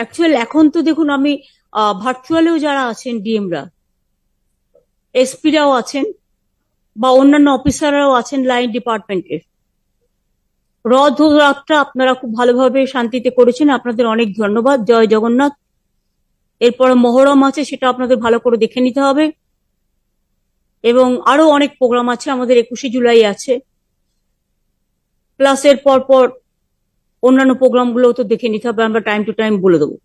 Actual এখন তো দেখুন আমি ভার্চুয়ালেও যারা আছেন ডিএমরা এসপিরাও আছেন, বা অন্যান্য অফিসাররাও আছেন লাইন ডিপার্টমেন্টের রথযাত্রা আপনারা খুব ভালোভাবে শান্তিতে করেছেন, আপনাদের অনেক ধন্যবাদ, জয় জগন্নাথ। এরপরে মহরম আছে, সেটা আপনাদের ভালো করে দেখে নিতে হবে। এবং আরও অনেক প্রোগ্রাম আছে, আমাদের একুশে জুলাই আছে। প্লাস এর পর পর অন্যান্য প্রোগ্রামগুলো তো দেখে নিতে হবে, আমরা টাইম টু টাইম বলে দেবো।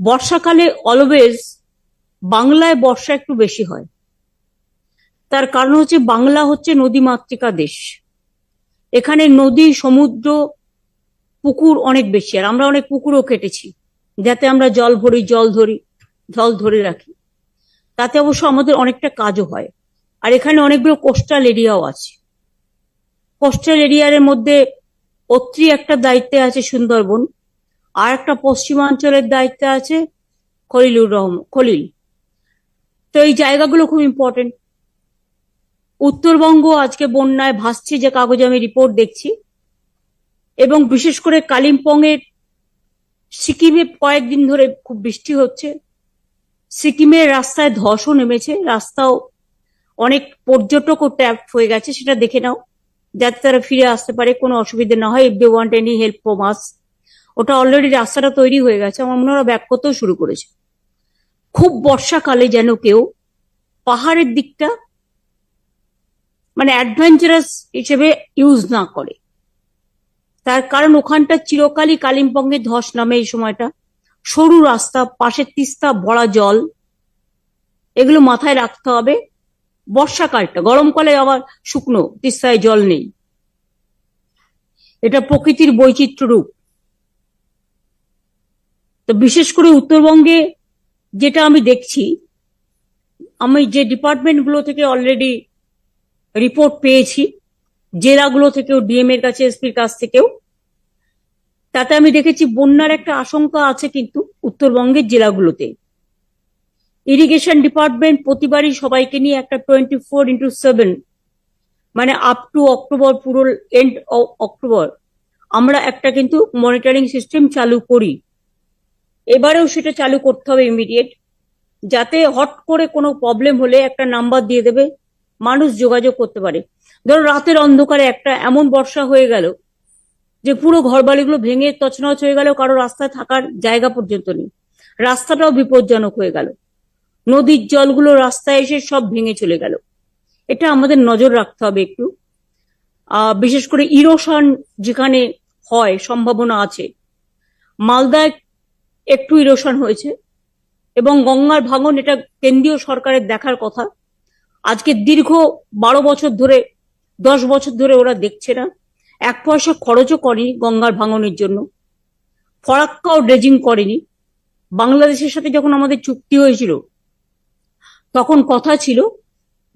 বর্ষাকালে অলওয়েজ বাংলায় বর্ষা একটু বেশি হয়। তার কারণ হচ্ছে বাংলা হচ্ছে নদী মাতৃকা দেশ। এখানে নদী, সমুদ্র, পুকুর অনেক বেশি, আর আমরা অনেক পুকুরও কেটেছি। যাতে আমরা জল ভরি, জল ধরি, জল ধরে রাখি। তাতে অবশ্য আমাদের অনেকটা কাজও হয়। আর এখানে অনেকগুলো কোস্টাল এরিয়াও আছে। কোস্টাল এরিয়ার মধ্যে অত্রি একটা দায়িত্বে আছে সুন্দরবন, আর একটা পশ্চিমাঞ্চলের দায়িত্বে আছে খলিলুর রহম, খলিল। তো এই জায়গাগুলো খুব ইম্পর্টেন্ট উত্তরবঙ্গ আজকে বন্যায় ভাসছে, যে কাগজে আমি রিপোর্ট দেখছি। এবং বিশেষ করে কালিম্পংয়ের সিকিমে কয়েকদিন ধরে খুব বৃষ্টি হচ্ছে। সিকিমের রাস্তায় ধসও নেমেছে, রাস্তাও অনেক পর্যটকও ট্যাপ হয়ে গেছে, সেটা দেখে নাও। যাতে তারা ফিরে আসতে পারে, কোনো অসুবিধা না হয় if they want any help from us ওটা অলরেডি রাস্তাটা তৈরি হয়ে গেছে, আমার মনে হয় ব্যাক করতেও শুরু করেছে। খুব বর্ষাকালে যেন কেউ পাহাড়ের দিকটা মানে অ্যাডভেঞ্চারাস হিসেবে ইউজ না করে। তার কারণ ওখানটা চিরকালই কালিম্পংয়ে ধস নামে এই সময়টা। সরু রাস্তা পাশের তিস্তা ভরা জল। এগুলো মাথায় রাখতে হবে। বর্ষাকালটা গরমকালে আবার শুকনো, তিস্তায় জল নেই। এটা প্রকৃতির বৈচিত্র্য রূপ তো বিশেষ করে উত্তরবঙ্গে যেটা আমি দেখছি, আমি যে ডিপার্টমেন্টগুলো থেকে অলরেডি রিপোর্ট পেয়েছি, জেলাগুলো থেকেও, ডিএম এর কাছে, এসপির কাছ থেকেও, তাতে আমি দেখেছি বন্যার একটা আশঙ্কা আছে কিন্তু উত্তরবঙ্গের জেলাগুলোতে। ইরিগেশন ডিপার্টমেন্ট প্রতিবারই সবাইকে নিয়ে একটা টোয়েন্টি ফোর ইন্টু সেভেন মানে আপ টু অক্টোবর পুরো এন্ড অক্টোবর আমরা একটা কিন্তু মনিটরিং সিস্টেম চালু করি। এবারেও সেটা চালু করতে হবে ইমিডিয়েট যাতে হট করে কোনো প্রবলেম হলে একটা নাম্বার দিয়ে দেবে, মানুষ যোগাযোগ করতে পারে। ধরো রাতের অন্ধকারে একটা এমন বর্ষা হয়ে গেল যে পুরো ঘরবাড়িগুলো ভেঙে তছনছ হয়ে গেল, কারও রাস্তায় থাকার জায়গা পর্যন্ত নেই। রাস্তাটাও বিপজ্জনক হয়ে গেল। নদীর জলগুলো রাস্তায় এসে সব ভেঙে চলে গেল। এটা আমাদের নজর রাখতে হবে একটু। বিশেষ করে ইরোশন যেখানে হয়, সম্ভাবনা আছে। মালদায় একটু ইরোশন হয়েছে এবং গঙ্গার ভাঙন এটা কেন্দ্রীয় সরকারের দেখার কথা। আজকে দীর্ঘ বারো বছর ধরে, দশ বছর ধরে ওরা দেখছে না। এক পয়সা খরচও করেনি গঙ্গার ভাঙনের জন্য। ফরাক্কাও ড্রেজিং করেনি। বাংলাদেশের সাথে যখন আমাদের চুক্তি হয়েছিল তখন কথা ছিল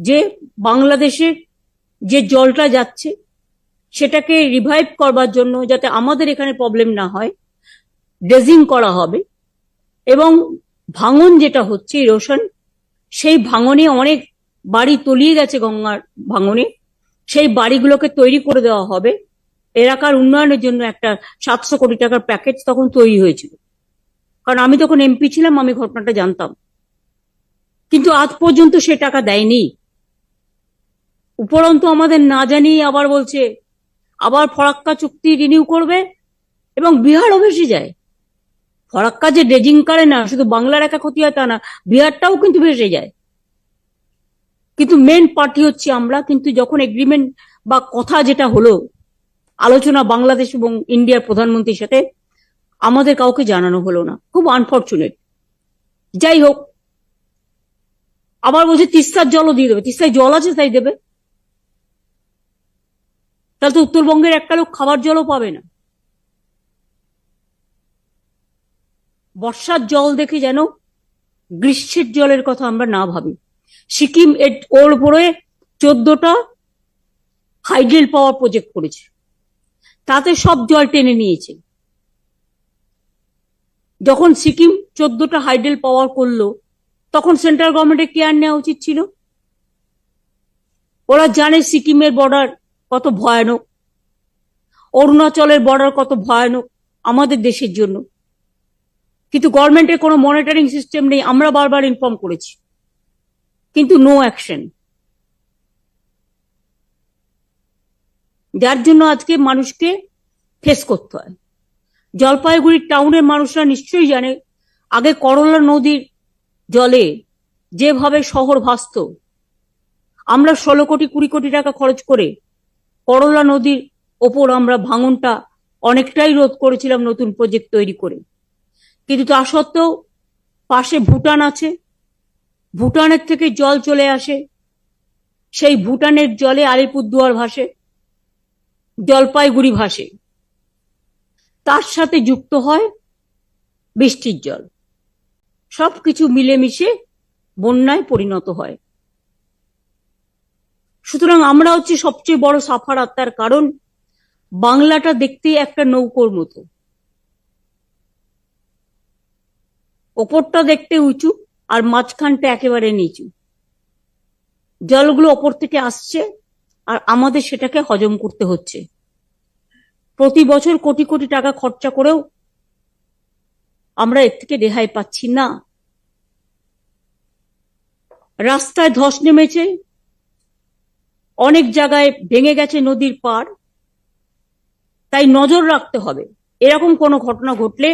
যে বাংলাদেশের যে জলটা যাচ্ছে, সেটাকে রিভাইভ করবার জন্য যাতে আমাদের এখানে প্রবলেম না হয় ড্রেজিং করা হবে এবং ভাঙন যেটা হচ্ছে ইরোশন সেই ভাঙনে অনেক বাড়ি তলিয়ে গেছে গঙ্গার ভাঙনে, সেই বাড়িগুলোকে তৈরি করে দেওয়া হবে। এলাকার উন্নয়নের জন্য একটা সাতশো কোটি টাকার প্যাকেজ তখন তৈরি হয়েছিল। কারণ আমি তখন এমপি ছিলাম, আমি ঘটনাটা জানতাম। কিন্তু আজ পর্যন্ত সে টাকা দেয়নি। উপরন্তু আমাদের না জানিয়ে আবার বলছে, আবার ফরাক্কা চুক্তি রিনিউ করবে এবং বিহারও ভেসে যায়। ফরাক্কা যে ড্রেজিং করে না, শুধু বাংলার একা ক্ষতি হয় তা না, বিহারটাও কিন্তু ভেসে যায়। কিন্তু মেন পার্টি হচ্ছে আমরা, কিন্তু যখন এগ্রিমেন্ট বা কথা যেটা হলো, আলোচনা বাংলাদেশ এবং ইন্ডিয়ার প্রধানমন্ত্রীর সাথে, আমাদের কাউকে জানানো হলো না। খুব আনফর্চুনেট যাই হোক আবার বলছে, তিস্তার জলও দিয়ে দেবে। তিস্তায় জল আছে, তাই দেবে। তাহলে তো উত্তরবঙ্গের একটা লোক খাবার জলও পাবে না। বর্ষার জল দেখে যেন গ্রীষ্মের জলের কথা আমরা না ভাবি। সিকিম এর ওর উপরে চোদ্দটা হাইড্রেল পাওয়ার প্রজেক্ট করেছে। তাতে সব জল টেনে নিয়েছে। যখন সিকিম চোদ্দটা হাইড্রেল পাওয়ার করল তখন সেন্ট্রাল গভর্নমেন্টের কেয়ার নেওয়া উচিত ছিল। ওরা জানে সিকিমের বর্ডার কত ভয়ানক। অরুণাচলের বর্ডার কত ভয়ানক আমাদের দেশের জন্য। কিন্তু গভর্নমেন্টের কোনো মনিটরিং সিস্টেম নেই, আমরা বারবার ইনফর্ম করেছি। কিন্তু নো অ্যাকশন যার জন্য আজকে মানুষকে ফেস করতে হয়। জলপাইগুড়ির টাউনের মানুষরা নিশ্চয়ই জানে, আগে করলা নদীর জলে, যেভাবে শহর ভাসত, আমরা ষোলো কোটি, কুড়ি কোটি টাকা খরচ করে করলা নদীর ওপর আমরা ভাঙনটা অনেকটাই রোধ করেছিলাম নতুন প্রজেক্ট তৈরি করে। কিন্তু তা সত্ত্বেও পাশে ভুটান আছে। ভুটানের থেকে জল চলে আসে। সেই ভুটানের জলে আলিপুরদুয়ার ভাসে, জলপাইগুড়ি ভাসে। তার সাথে যুক্ত হয় বৃষ্টির জল। সবকিছু মিলেমিশে বন্যায় পরিণত হয়। সুতরাং আমরা হচ্ছে সবচেয়ে বড় সাফার আত্মার কারণ, বাংলাটা দেখতে একটা নৌকোর মতো। ওপরটা দেখতে উঁচু আর মাঝখানটা একেবারে নিচু। জলগুলো ওপর থেকে আসছে আর আমাদের সেটাকে হজম করতে হচ্ছে। প্রতি বছর কোটি কোটি টাকা খরচা করেও আমরা এর থেকে রেহাই পাচ্ছি না। রাস্তায় ধস নেমেছে, অনেক জায়গায় ভেঙে গেছে নদীর পার। তাই নজর রাখতে হবে। এরকম কোনো ঘটনা ঘটলে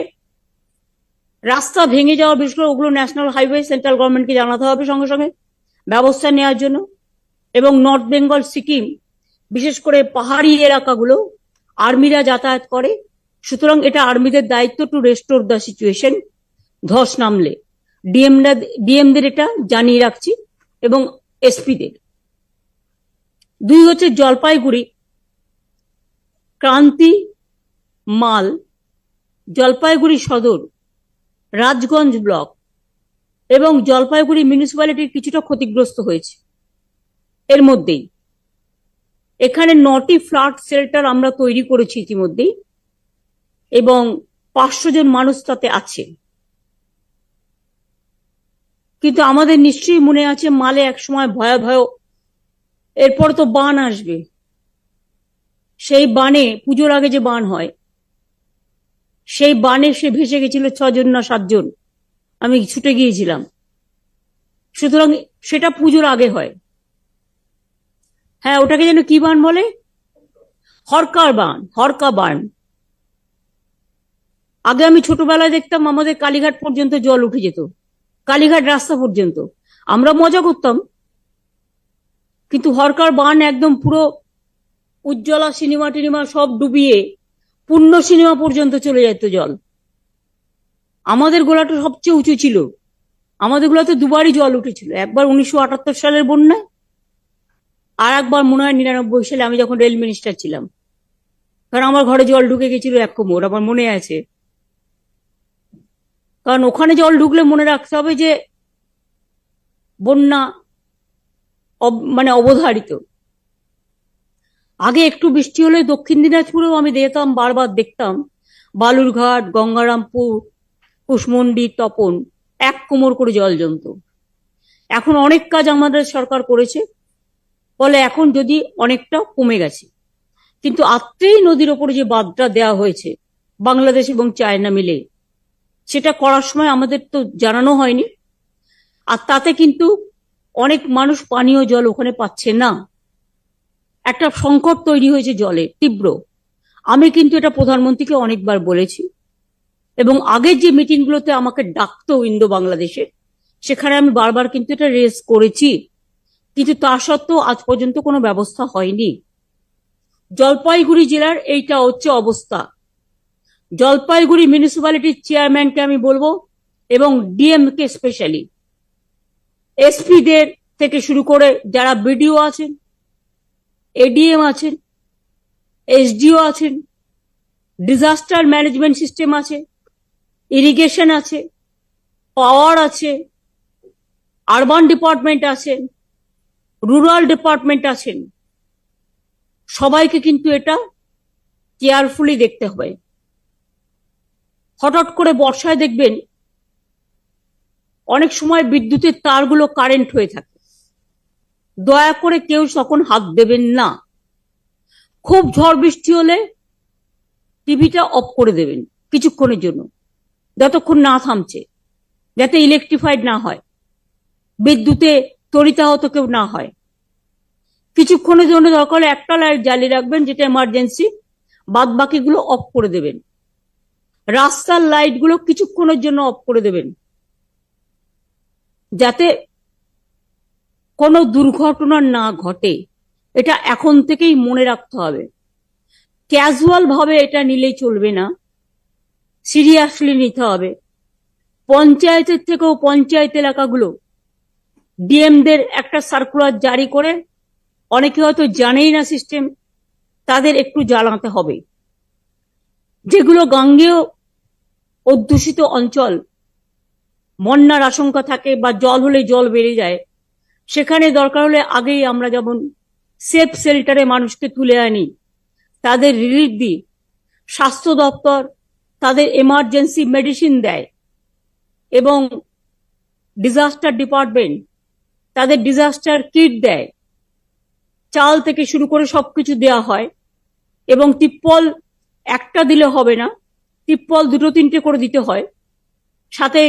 রাস্তা ভেঙে যাওয়া বিশেষ করে ওগুলো ন্যাশনাল হাইওয়ে সেন্ট্রাল গভর্নমেন্টকে জানাতে হবে সঙ্গে সঙ্গে, ব্যবস্থা নেওয়ার জন্য। এবং নর্থ বেঙ্গল, সিকিম, বিশেষ করে পাহাড়ি এলাকাগুলো আর্মিরা যাতায়াত করে। সুতরাং এটা আর্মিদের দায়িত্ব টু রেস্টোর দ্য সিচুয়েশন ধস নামলে। ডিএমরা ডিএমদের এটা জানিয়ে রাখছি, এবং এসপিদের। দুই হচ্ছে জলপাইগুড়ি। ক্রান্তি মাল, জলপাইগুড়ি সদর, রাজগঞ্জ ব্লক, এবং জলপাইগুড়ি মিউনিসিপ্যালিটির কিছুটা ক্ষতিগ্রস্ত হয়েছে। এর মধ্যেই। এখানে নটি ফ্ল্যাট শেল্টার আমরা তৈরি করেছি ইতিমধ্যেই। এবং পাঁচশো জন মানুষ তাতে আছে। কিন্তু আমাদের নিশ্চয়ই মনে আছে মালে একসময় ভয়াবহ, এরপর তো বান আসবে। সেই বানে, পুজোর আগে যে বান হয়, সেই বানে সে ভেসে গেছিল ছজন না সাতজন। আমি ছুটে গিয়েছিলাম। সুতরাং সেটা পুজোর আগে হয়। হ্যাঁ ওটাকে যেন কি বান বলে? হরকার বান, হরকা বান। আগে আমি ছোটবেলায় দেখতাম আমাদের কালীঘাট পর্যন্ত জল উঠে যেত। কালীঘাট রাস্তা পর্যন্ত। আমরা মজা করতাম। কিন্তু হরকার বান একদম পুরো উজ্জ্বলা সিনেমা টিনেমা সব ডুবিয়ে পূর্ণ সিনেমা পর্যন্ত চলে যেত জল। আমাদের গোলাটা সবচেয়ে উঁচু ছিল। আমাদের গোলাতে দুবারই জল উঠেছিল। একবার উনিশশো আটাত্তর সালের বন্যায় আর একবার মনে হয় নিরানব্বই সালে আমি যখন রেল মিনিস্টার ছিলাম। কারণ আমার ঘরে জল ঢুকে গেছিল এক কোমর, আমার মনে আছে। কারণ ওখানে জল ঢুকলে মনে রাখতে হবে যে বন্যা মানে অবধারিত। আগে একটু বৃষ্টি হলে দক্ষিণ দিনাজপুরেও আমি দেখতাম, বারবার দেখতাম। বালুরঘাট, গঙ্গারামপুর, কুশমন্ডি, তপন, এক কোমর করে জল জমতো। এখন অনেক কাজ আমাদের সরকার করেছে, ফলে এখন যদি অনেকটা কমে গেছে। কিন্তু আত্রেই নদীর ওপরে যে বাঁধটা দেওয়া হয়েছে, বাংলাদেশ এবং চায়না মিলে সেটা করার সময় আমাদের তো জানানো হয়নি। আর তাতে কিন্তু অনেক মানুষ পানীয় জল ওখানে পাচ্ছে না। একটা সংকট তৈরি হয়েছে জলে, তীব্র। আমি কিন্তু এটা প্রধানমন্ত্রীকে অনেকবার বলেছি। এবং আগের যে মিটিংগুলোতে আমাকে ডাকতো ইন্দো বাংলাদেশে, সেখানে আমি বারবার কিন্তু এটা রেস করেছি। কিন্তু তা সত্ত্বেও আজ পর্যন্ত কোনো ব্যবস্থা হয়নি। জলপাইগুড়ি জেলার এইটা হচ্ছে অবস্থা। জলপাইগুড়ি মিউনিসিপ্যালিটির চেয়ারম্যানকে আমি বলব এবং ডিএম কে স্পেশালি এসপিদের থেকে শুরু করে যারা বিডিও আছেন এডিএম আছেন এসডিও আছেন ডিজাস্টার ম্যানেজমেন্ট সিস্টেম আছে ইরিগেশন আছে পাওয়ার আছে আরবান ডিপার্টমেন্ট আছেন রুরাল ডিপার্টমেন্ট আছেন। সবাইকে কিন্তু এটা কেয়ারফুলি দেখতে হবে। হঠাৎ করে বর্ষায় দেখবেন অনেক সময় বিদ্যুতের তারগুলো কারেন্ট হয়ে থাকে। দয়া করে কেউ তখন হাত দেবেন না। খুব ঝড় বৃষ্টি হলে টিভিটা অফ করে দেবেন কিছুক্ষণের জন্য। যতক্ষণ না থামছে, যাতে ইলেকট্রিফাইড না হয়। বিদ্যুতে তরিতাহত কেউ না হয়। কিছুক্ষণের জন্য দরকার একটা লাইট জ্বালিয়ে রাখবেন, যেটা এমার্জেন্সি বাদ বাকিগুলো অফ করে দেবেন। রাস্তার লাইটগুলো কিছুক্ষণের জন্য অফ করে দেবেন। যাতে কোনো দুর্ঘটনা না ঘটে। এটা এখন থেকেই মনে রাখতে হবে। ক্যাজুয়াল ভাবে এটা নিলেই চলবে না। সিরিয়াসলি নিতে হবে। পঞ্চায়েতের থেকেও পঞ্চায়েত এলাকাগুলো ডিএমদের একটা সার্কুলার জারি করে, অনেকে হয়তো জানেই না সিস্টেম তাদের একটু জানাতে হবে। যেগুলো গাঙ্গেয় অধ্যুষিত অঞ্চল। বন্যার আশঙ্কা থাকে বা জল হলে জল বেড়ে যায়। সেখানে দরকার হলে আগেই আমরা যেমন সেফ শেল্টারে মানুষকে তুলে আনি, তাদের রিলিফ দিই, স্বাস্থ্য দপ্তর তাদের এমার্জেন্সি মেডিসিন দেয় এবং ডিজাস্টার ডিপার্টমেন্ট তাদের ডিজাস্টার কিট দেয়। চাল থেকে শুরু করে সবকিছু দেওয়া হয় এবং তিপ্পল একটা দিলে হবে না। তিপ্পল দুটো তিনটে করে দিতে হয়। সাথে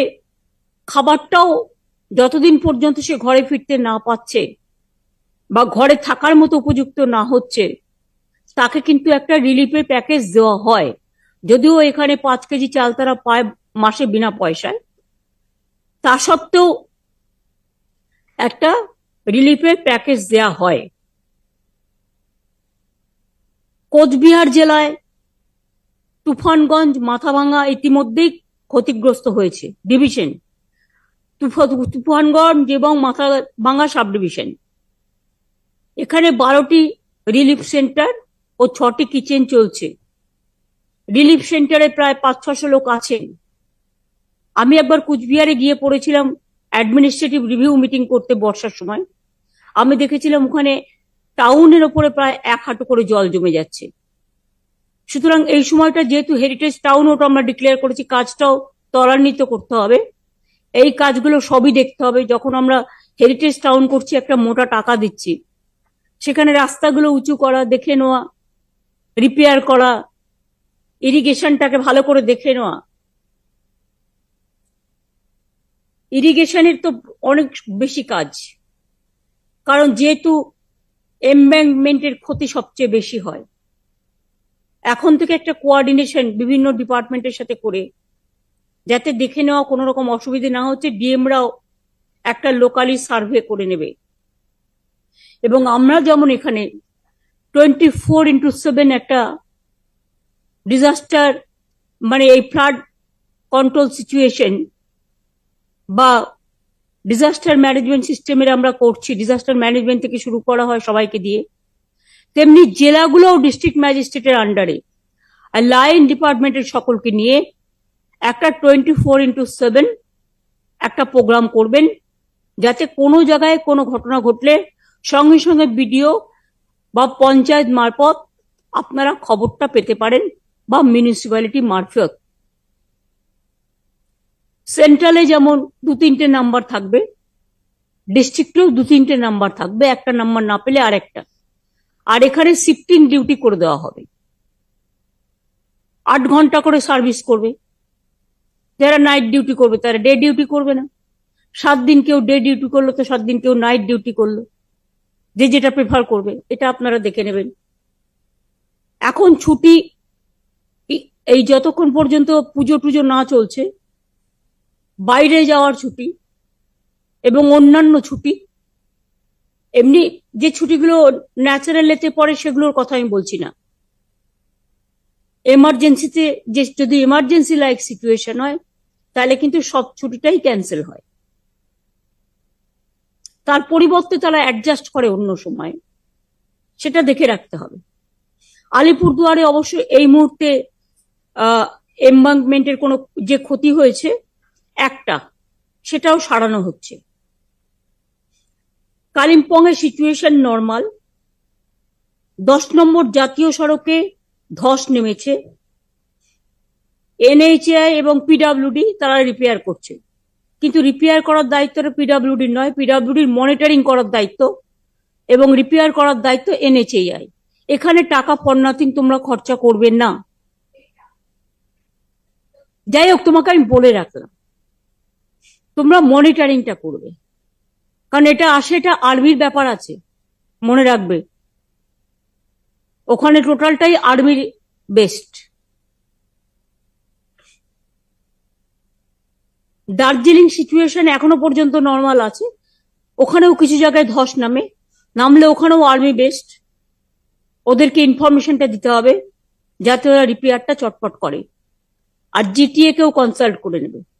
খাবারটাও যতদিন পর্যন্ত সে ঘরে ফিরতে না পাচ্ছে বা ঘরে থাকার মতো উপযুক্ত না হচ্ছে, তাকে কিন্তু একটা রিলিফের প্যাকেজ দেওয়া হয়। যদিও এখানে পাঁচ কেজি চাল তারা পায় মাসে বিনা পয়সায়। তা সত্ত্বেও একটা রিলিফের প্যাকেজ দেয়া হয়। কোচবিহার জেলায় তুফানগঞ্জ মাথাভাঙা ইতিমধ্যেই ক্ষতিগ্রস্ত হয়েছে। ডিভিশন তুফা- তুফানগঞ্জ এবং মাথা ভাঙা সাব ডিভিশন এখানে বারোটি রিলিফ সেন্টার ও ছটি কিচেন চলছে। রিলিফ সেন্টারে প্রায় পাঁচ ছশো লোক আছেন। আমি একবার কুচবিহারে গিয়ে পড়েছিলাম অ্যাডমিনিস্ট্রেটিভ রিভিউ মিটিং করতে বর্ষার সময়। আমি দেখেছিলাম ওখানে টাউনের ওপরে প্রায় এক হাঁটু করে জল জমে যাচ্ছে। সুতরাং এই সময়টা যেহেতু হেরিটেজ টাউন ওটা আমরা ডিক্লেয়ার করেছি, কাজটাও ত্বরান্বিত করতে হবে। এই কাজগুলো সবই দেখতে হবে। যখন আমরা হেরিটেজ টাউন করছি, একটা মোটা টাকা দিচ্ছি। সেখানে রাস্তাগুলো উঁচু করা, দেখে নেওয়া রিপেয়ার করা ইরিগেশনটাকে ভালো করে দেখে নেওয়া। ইরিগেশনের তো অনেক বেশি কাজ। কারণ যেহেতু এমব্যাঙ্কমেন্টের ক্ষতি সবচেয়ে বেশি হয়। এখন থেকে একটা কোয়ার্ডিনেশন বিভিন্ন ডিপার্টমেন্টের সাথে করে, যাতে দেখে নেওয়া কোনো রকম অসুবিধে না হচ্ছে, ডিএমরাও একটা লোকালি সার্ভে করে নেবে। এবং আমরা যেমন এখানে টোয়েন্টি ফোর ইন্টু সেভেন একটা ডিজাস্টার মানে এই ফ্লাড কন্ট্রোল সিচুয়েশন বা ডিজাস্টার ম্যানেজমেন্ট সিস্টেমের আমরা করছি। ডিজাস্টার ম্যানেজমেন্ট থেকে শুরু করা হয় সবাইকে দিয়ে। তেমনি জেলাগুলোও ডিস্ট্রিক্ট ম্যাজিস্ট্রেটের আন্ডারে আর লাইন ডিপার্টমেন্টের সকলকে নিয়ে একটা টোয়েন্টি ফোর ইন্টু সেভেন একটা প্রোগ্রাম করবেন, যাতে কোনো জায়গায় কোনো ঘটনা ঘটলে সঙ্গে সঙ্গে বিডিও বা পঞ্চায়েত মারফত আপনারা খবরটা পেতে পারেন বা মিউনিসিপ্যালিটি মারফত। সেন্ট্রালে যেমন দু তিনটে নাম্বার থাকবে ডিস্ট্রিক্টেও দু তিনটে নাম্বার থাকবে, একটা নাম্বার না পেলে আরেকটা। আর এখানে শিফটিং ডিউটি করে দেওয়া হবে। আট ঘণ্টা করে সার্ভিস করবে। যারা নাইট ডিউটি করবে, তারা ডে ডিউটি করবে না। সাত দিন কেউ ডে ডিউটি করল, তো সাত দিন কেউ নাইট ডিউটি করল। যে যেটা প্রেফার করবে, এটা আপনারা দেখে নেবেন। এখন ছুটি এই- যতক্ষণ পর্যন্ত পুজো টুজো না চলছে, বাইরে যাওয়ার ছুটি এবং অন্যান্য ছুটি, এমনি যে ছুটিগুলো ন্যাচারাল এতে পড়ে সেগুলোর কথা আমি বলছি না। এমার্জেন্সিতে যে, যদি এমার্জেন্সি লাইক সিচুয়েশন হয়, তাহলে কিন্তু সব ছুটিটাই ক্যান্সেল হয়। তার পরিবর্তে তারা অ্যাডজাস্ট করে অন্য সময়। সেটা দেখে রাখতে হবে। আলিপুরদুয়ারে অবশ্যই এই মুহূর্তে এমবাঙ্কমেন্টের কোনো যে ক্ষতি হয়েছে, একটা, সেটাও সারানো হচ্ছে। কালিম্পং এর সিচুয়েশন নর্মাল দশ নম্বর জাতীয় সড়কে ধস নেমেছে। এনএইচআই এবং পিডাব্লিউডি তারা রিপেয়ার করছে। কিন্তু রিপেয়ার করার দায়িত্বটা পিডাব্লিউডির নয়, পিডাব্লিউডির মনিটরিং করার দায়িত্ব এবং রিপেয়ার করার দায়িত্ব এনএইচএআই। এখানে টাকা পণ্যাতিন তোমরা খরচা করবে না। যাই হোক, তোমাকে আমি বলে রাখলাম। তোমরা মনিটরিংটা করবে। কারণ এটা আসে, এটা আর্মির ব্যাপার আছে। মনে রাখবে। ওখানে টোটালটাই আর্মির বেস্ট। দার্জিলিং সিচুয়েশন এখনও পর্যন্ত নর্মাল আছে। ওখানেও কিছু জায়গায় ধস নামে। নামলে ওখানেও আর্মি বেস্ট। ওদেরকে ইনফরমেশনটা দিতে হবে। যাতে ওরা রিপেয়ারটা চটপট করে। আর জিটিএ কেও কনসাল্ট করে নেবে।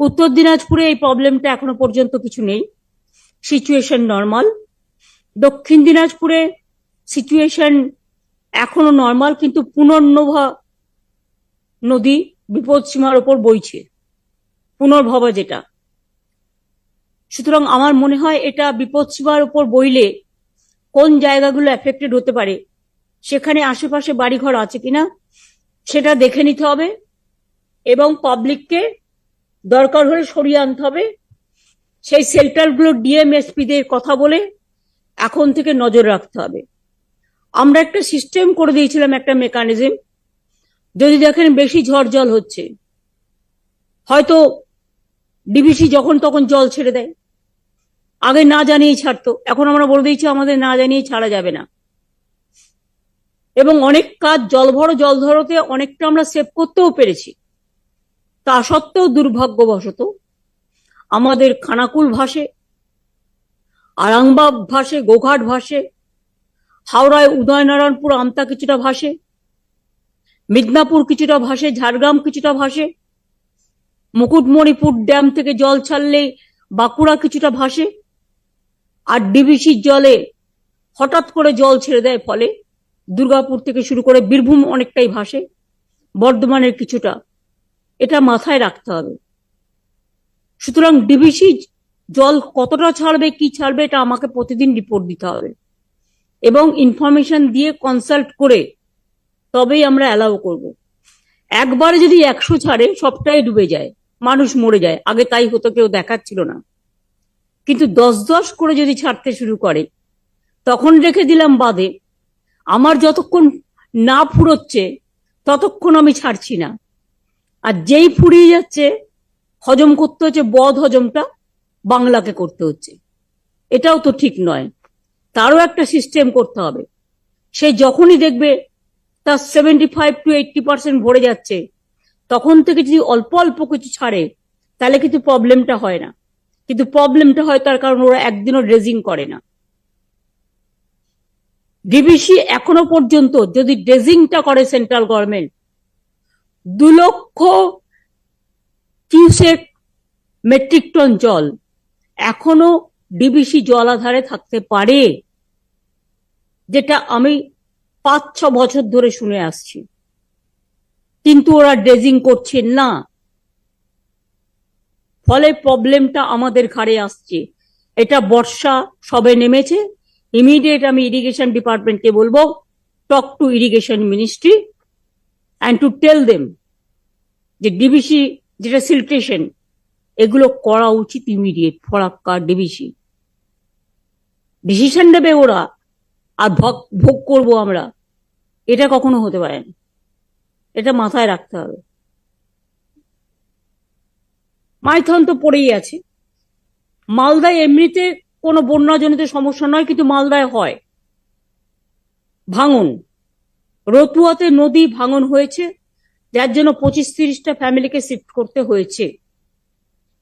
উত্তর দিনাজপুরে এই প্রবলেমটা এখনও পর্যন্ত কিছু নেই। সিচুয়েশন নর্মাল দক্ষিণ দিনাজপুরে সিচুয়েশন এখনও নর্মাল কিন্তু পুনর্নভা নদী বিপদসীমার ওপর বইছে। পুনর্ভবা যেটা। সুতরাং আমার মনে হয় এটা বিপদসীমার উপর বইলে কোন জায়গাগুলো এফেক্টেড হতে পারে, সেখানে আশেপাশে বাড়িঘর আছে কিনা, সেটা দেখে নিতে হবে এবং পাবলিককে দরকার হলে সরিয়ে আনতে হবে। সেই সেল্টারগুলো ডিএমএসপিদের কথা বলে এখন থেকে নজর রাখতে হবে। আমরা একটা সিস্টেম করে দিয়েছিলাম একটা মেকানিজম। যদি দেখেন বেশি ঝড় জল হচ্ছে, হয়তো ডিবিসি যখন তখন জল ছেড়ে দেয়। আগে না জানিয়ে ছাড়তো, এখন আমরা বলে দিয়েছি আমাদের না জানিয়ে ছাড়া যাবে না। এবং অনেক কাজ জল ভরো, জল ধরোতে অনেকটা আমরা সেভ করতেও পেরেছি। তা সত্ত্বেও দুর্ভাগ্যবশত আমাদের খানাকুল ভাসে, আরামবাগ ভাসে, গোঘাট ভাসে, হাওড়ায় উদয়নারায়ণপুর আমতা কিছুটা ভাসে, মিদনাপুর কিছুটা ভাসে, ঝাড়গ্রাম কিছুটা ভাসে, মুকুটমণিপুর ড্যাম থেকে জল ছাড়লে বাঁকুড়া কিছুটা ভাসে, আর ডিবিসির জলে হঠাৎ করে জল ছেড়ে দেয় ফলে দুর্গাপুর থেকে শুরু করে বীরভূম অনেকটাই ভাসে, বর্ধমানের কিছুটা এটা মাথায় রাখতে হবে। সুতরাং ডিবিসি জল কতটা ছাড়বে, কি ছাড়বে, এটা আমাকে প্রতিদিন রিপোর্ট দিতে হবে। এবং ইনফরমেশন দিয়ে কনসাল্ট করে তবেই আমরা অ্যালাউ করব। একবারে যদি একশো ছাড়ে, সবটাই ডুবে যায়, মানুষ মরে যায়। আগে তাই হতো, কেউ দেখাচ্ছিল না। কিন্তু দশ দশ করে যদি ছাড়তে শুরু করে, তখন রেখে দিলাম বাদে, আমার যতক্ষণ না ফুরোচ্ছে, ততক্ষণ আমি ছাড়ছি না। আর যেই ফুরিয়ে যাচ্ছে, হজম করতে হচ্ছে, বদ হজমটা বাংলাকে করতে হচ্ছে। এটাও তো ঠিক নয়। তারও একটা সিস্টেম করতে হবে। সে যখনই দেখবে তার seventy five to eighty percent ভরে যাচ্ছে, তখন থেকে যদি অল্প অল্প কিছু ছাড়ে, তাহলে কিন্তু প্রবলেমটা হয় না। কিন্তু প্রবলেমটা হয় তার কারণ ওরা একদিনও ড্রেজিং করে না। ডিবিসি এখনও পর্যন্ত যদি ড্রেজিংটা করে সেন্ট্রাল গভর্নমেন্ট দু লক্ষ কিউসেক মেট্রিক টন জল এখনও ডিবিসি জলাধারে থাকতে পারে, যেটা আমি পাঁচ, ছ বছর ধরে শুনে আসছি। কিন্তু ওরা ড্রেজিং করছে না। ফলে প্রবলেমটা আমাদের ঘাড়ে আসছে। এটা বর্ষা সবে নেমেছে। ইমিডিয়েট আমি ইরিগেশন ডিপার্টমেন্টকে বলব talk to irrigation ministry and to tell them যে ডিবিসি যেটা সিলট্রেশন এগুলো করা উচিত ইমিডিয়েট ফরাক্কা ডিবিসি ডিসিশন নেবে ওরা, আর ভোগ ভোগ করব আমরা। এটা কখনো হতে পারে না। এটা মাথায় রাখতে হবে। মাইথন তো পড়েই আছে। মালদায় এমনিতে কোনো বন্যাজনিত সমস্যা নয়, কিন্তু মালদায় হয়। ভাঙন। রতুয়াতে নদী ভাঙন হয়েছে। যার জন্য পঁচিশ তিরিশটা ফ্যামিলিকে শিফট করতে হয়েছে।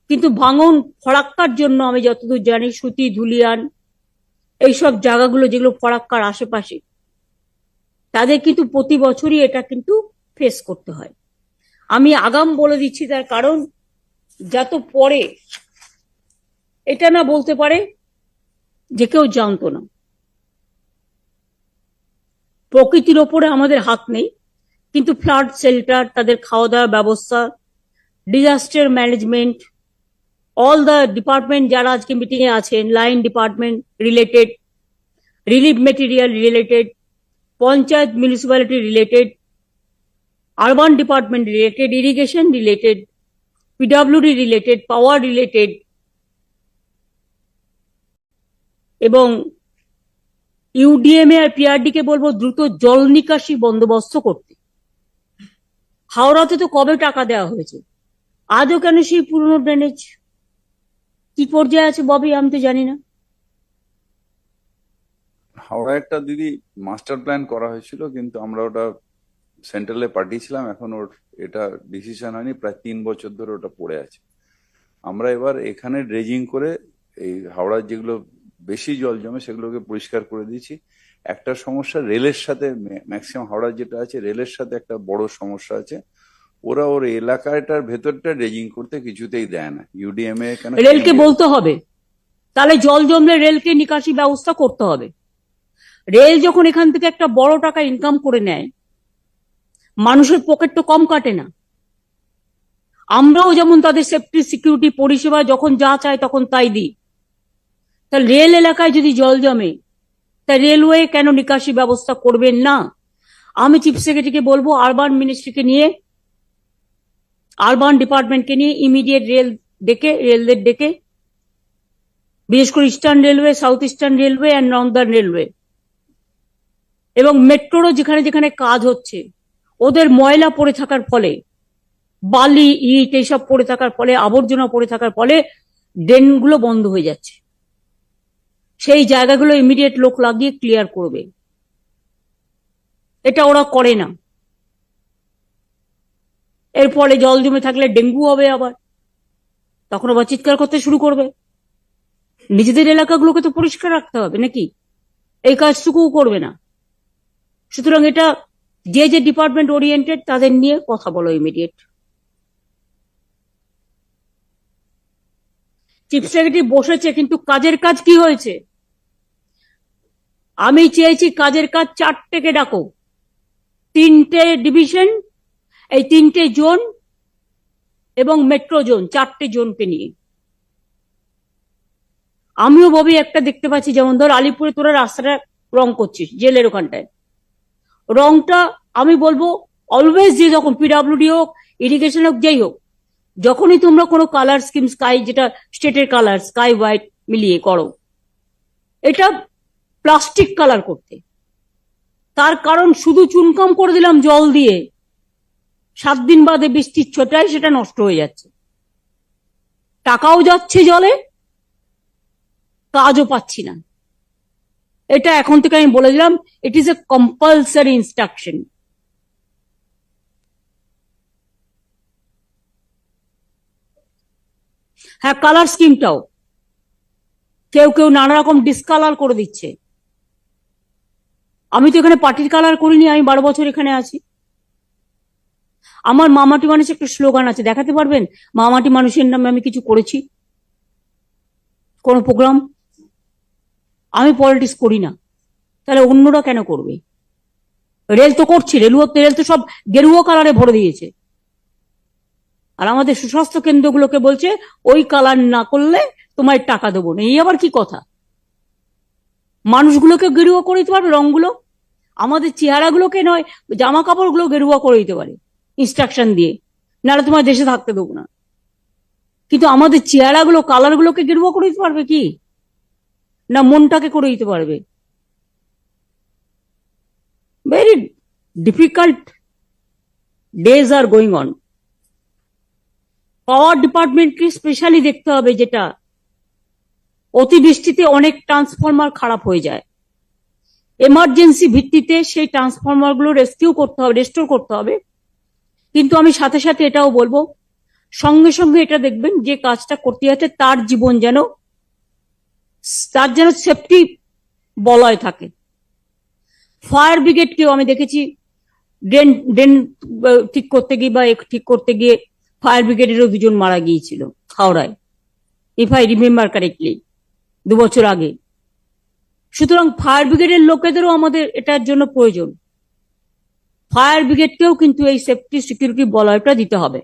কিন্তু ভাঙন ফরাক্কার জন্য আমি যতদূর জানি, সুতি, ধুলিয়ান, এইসব জায়গাগুলো যেগুলো ফরাক্কার আশেপাশে, তাদের কিন্তু প্রতি বছরই এটা কিন্তু ফেস করতে হয়। আমি আগাম বলে দিচ্ছি তার কারণ, যত পরে, এটা না বলতে পারে যে কেউ জানতো না। প্রকৃতির ওপরে আমাদের হাত নেই। কিন্তু ফ্লাড শেল্টার, তাদের খাওয়া দাওয়ার ব্যবস্থা disaster management all the department যারা আজকে মিটিং এ আছেন line department related relief material related panchayat municipality related urban department related irrigation related PWD related power related এবং ইউডিএমএ আর পিআরডি কে বলব দ্রুত জল নিকাশি বন্দোবস্ত করতে। হাওড়াতে তো কবে টাকা দেওয়া হয়েছে? আজও কেন সেই পুরনো ড্রেনেজ কি পর্যায়ে আছে ববি? আমি তো জানি না। হাওড়া একটা দিদি মাস্টার প্ল্যান করা হয়েছিল, কিন্তু আমরা ওটা সেন্ট্রালে পাঠিয়েছিলাম। এখন ওর এটা ডিসিশন হয়নি, প্রায় তিন বছর ধরে ওটা পড়ে আছে। আমরা এবার এখানে ড্রেজিং করে এই হাওড়ার যেগুলো বেশি জল জমে সেগুলোকে পরিষ্কার করে দিয়েছি। একটা সমস্যা রেলের সাথে ম্যাক্সিমাম হাওড়ার যেটা আছে রেলের সাথে একটা বড় সমস্যা আছে। ওরা ওর এলাকাটার ভেতরটা ড্রেজিং করতে কিছুতেই দেয় না। ইউডিএম ইউডিএমএ কেন রেলকে বলতে হবে। তাহলে জল জমলে রেলকে নিকাশি ব্যবস্থা করতে হবে। রেল যখন এখান থেকে একটা বড় টাকা ইনকাম করে নেয় মানুষের পকেট তো কম কাটে না। আমরাও যেমন তাদের সেফটি সিকিউরিটি পরিষেবা যখন যা চায় তখন তাই দিই। তা রেল এলাকায় যদি জল জমে তা রেলওয়ে কেন নিকাশি ব্যবস্থা করবেন না? আমি চিফ সেক্রেটারিকে বলব আরবান মিনিস্ট্রিকে নিয়ে আরবান ডিপার্টমেন্টকে নিয়ে ইমিডিয়েট রেল ডেকে রেলদের ডেকে, বিশেষ করে eastern railway south eastern railway and northern railway এবং মেট্রোরও যেখানে যেখানে কাজ হচ্ছে, ওদের ময়লা পড়ে থাকার ফলে, বালি, ইট, এইসব পড়ে থাকার ফলে, আবর্জনা পড়ে থাকার ফলে ড্রেনগুলো বন্ধ হয়ে যাচ্ছে। সেই জায়গাগুলো ইমিডিয়েট লোক লাগিয়ে ক্লিয়ার করবে। এটা ওরা করে না। এরপরে জল জমে থাকলে ডেঙ্গু হবে আবার। তখন আবার চিৎকার করতে শুরু করবে। নিজেদের এলাকাগুলোকে তো পরিষ্কার রাখতে হবে নাকি? এই কাজটুকুও করবে না। সুতরাং এটা যে যে ডিপার্টমেন্ট ওরিয়েন্টেড তাদের নিয়ে কথা বলো ইমিডিয়েট চিফ সেক্রেটারি বসেছে, কিন্তু কাজের কাজ কি হয়েছে? আমি চেয়েছি কাজের কাজ চারটেকে ডাকো। তিনটে ডিভিশন, এই তিনটে জোন এবং মেট্রো জোন, চারটে জোনকে নিয়ে। আমিও ববি একটা দেখতে পাচ্ছি, যেমন ধর আলিপুরে তোরা রাস্তাটা রং করছিস, জেলের ওখানটায়। রংটা আমি বলব অলওয়েজ যে যখন পিডাব্লিউডি হোক ইরিগেশন হোক, যেই হোক, যখনই তোমরা কোনো কালার স্কিম স্কাই যেটা স্টেটের কালার স্কাই হোয়াইট মিলিয়ে করো। এটা প্লাস্টিক কালার করতে। তার কারণ শুধু চুনকাম করে দিলাম জল দিয়ে, সাত দিন বাদে বৃষ্টির ছোটায় সেটা নষ্ট হয়ে যাচ্ছে। টাকাও যাচ্ছে জলে, কাজও পাচ্ছি না। এটা এখন থেকে আমি বলে দিলাম it is a compulsory instruction হ্যাঁ কালার স্কিমটাও কেউ কেউ নানা রকম ডিসকালার করে দিচ্ছে। আমি তো এখানে পার্টির কালার করিনি, আমি বারো বছর এখানে আছি। আমার মামাটি মানুষ একটা স্লোগান আছে, দেখাতে পারবেন? মামাটি মানুষের নামে আমি কিছু করেছি? কোন প্রোগ্রাম আমি পলিটিক্স করি না। তাহলে অন্যরা কেন করবে? রেল তো করছি, রেলুয়ো, রেল তো সব গেরুয়া কালারে ভরে দিয়েছে। আর আমাদের সুস্বাস্থ্য কেন্দ্রগুলোকে বলছে, ওই কালার না করলে তোমায় টাকা দেবো না। এই আবার কি কথা? মানুষগুলোকে গেরুয়া করে দিতে পারবে রংগুলো? আমাদের চেহারাগুলোকে নয় জামা কাপড়গুলো গেরুয়া করে দিতে পারে ইনস্ট্রাকশন দিয়ে। নাহলে তোমার দেশে থাকতে দেবো না। কিন্তু আমাদের চেহারাগুলো কালারগুলোকে গেরুয়া করে দিতে পারবে কি? না মনটাকে করে দিতে পারবে? Very difficult days are going on power ডিপার্টমেন্টকে স্পেশালি দেখতে হবে যেটা, অতিবৃষ্টিতে অনেক ট্রান্সফরমার খারাপ হয়ে যায়। এমার্জেন্সি ভিত্তিতে সেই ট্রান্সফরমারগুলো রেস্কিউ করতে হবে রেস্টোর করতে হবে। কিন্তু আমি সাথে সাথে এটাও বলব, সঙ্গে সঙ্গে এটা দেখবেন যে কাজটা করতে যাচ্ছে তার জীবন যেন, তার যেন সেফটি বলয় থাকে। ফায়ার ব্রিগেডকেও আমি দেখেছি, ড্রেন ড্রেন ঠিক করতে গিয়ে বা ঠিক করতে গিয়ে ফায়ার ব্রিগেডেরও দুজন মারা গিয়েছিল, হাওড়ায়। ইফ আই রিমেম্বার কারেক্টলি দু বছর আগে। সুতরাং ফায়ার ব্রিগেডের লোকেদেরও আমাদের এটার জন্য প্রয়োজন। ফায়ার ব্রিগেডকেও কিন্তু এই সেফটি সিকিউরিটি বলয়টা দিতে হবে।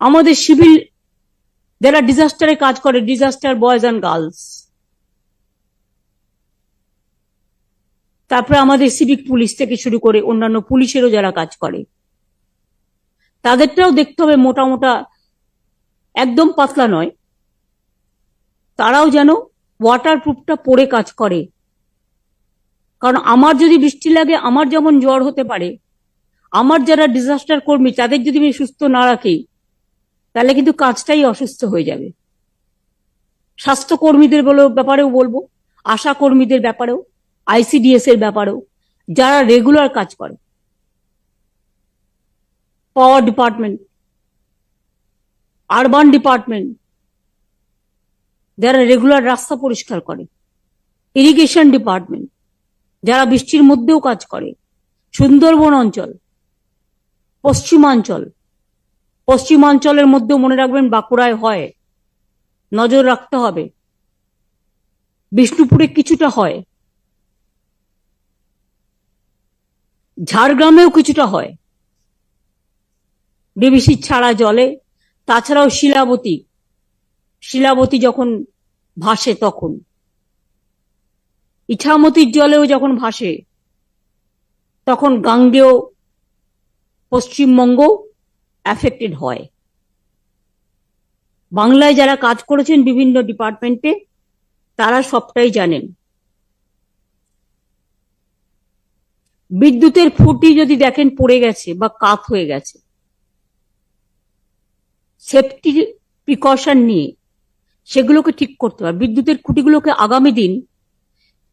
আমাদের সিভিল, যারা ডিজাস্টারে কাজ করে, ডিজাস্টার বয়েজ অ্যান্ড গার্লস। তারপরে আমাদের সিভিক পুলিশ থেকে শুরু করে অন্যান্য পুলিশেরও যারা কাজ করে। তাদেরটাও দেখতে হবে মোটা মোটা, একদম পাতলা নয়। তারাও যেন ওয়াটার প্রুফটা পরে কাজ করে। কারণ আমার যদি বৃষ্টি লাগে, আমার যেমন জ্বর হতে পারে, আমার যারা ডিজাস্টার কর্মী, তাদের যদি আমি সুস্থ না রাখি, তাহলে কিন্তু কাজটাই অসুস্থ হয়ে যাবে। স্বাস্থ্য কর্মীদের বলে- ব্যাপারেও বলব আশা কর্মীদের ব্যাপারেও আইসিডিএস এর ব্যাপারেও, যারা রেগুলার কাজ করে। পাওয়ার ডিপার্টমেন্ট আরবান ডিপার্টমেন্ট যারা রেগুলার রাস্তা পরিষ্কার করে ইরিগেশন ডিপার্টমেন্ট যারা বৃষ্টির মধ্যেও কাজ করে, সুন্দরবন অঞ্চল, পশ্চিমাঞ্চল, পশ্চিমাঞ্চলের মধ্যেও মনে রাখবেন বাঁকুড়ায় হয়, নজর রাখতে হবে। বিষ্ণুপুরে কিছুটা হয়। ঝাড়গ্রামেও কিছুটা হয়। ডিবিসি ছাড়া জলে, তাছাড়াও শিলাবতী শিলাবতী যখন ভাসে তখন, ইছামতির জলেও যখন ভাসে, তখন গাঙ্গেয় পশ্চিমবঙ্গ অ্যাফেক্টেড হয়। বাংলায় যারা কাজ করেছেন বিভিন্ন ডিপার্টমেন্টে তারা সবটাই জানেন। বিদ্যুতের খুঁটি যদি দেখেন পড়ে গেছে বা কাত হয়ে গেছে সেফটি প্রিকশন নিয়ে সেগুলোকে ঠিক করতে হবে। বিদ্যুতের খুঁটিগুলোকে আগামী দিন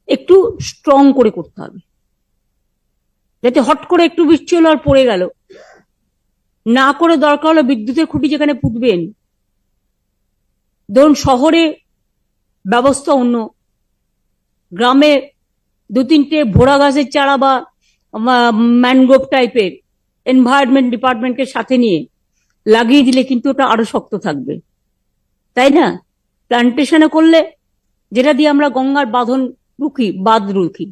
একটু স্ট্রং করে করতে হবে। যাতে হট করে একটু বৃষ্টি হলো আর পড়ে গেল। না করে দরকার হলো বিদ্যুতের খুঁটি যেখানে পুঁতবেন, ধরুন শহরে ব্যবস্থা অন্য। গ্রামে দু তিনটে ভোড়া গাছের চারা বা ম্যানগ্রোভ টাইপের এনভায়রনমেন্ট ডিপার্টমেন্টের সাথে নিয়ে লাগিয়ে দিলে কিন্তু ওটা আরও শক্ত থাকবে। তাই না? প্লান্টেশনে করলে যেটা দিয়ে আমরা গঙ্গার বাঁধন রুখি বাঁধ রুখি।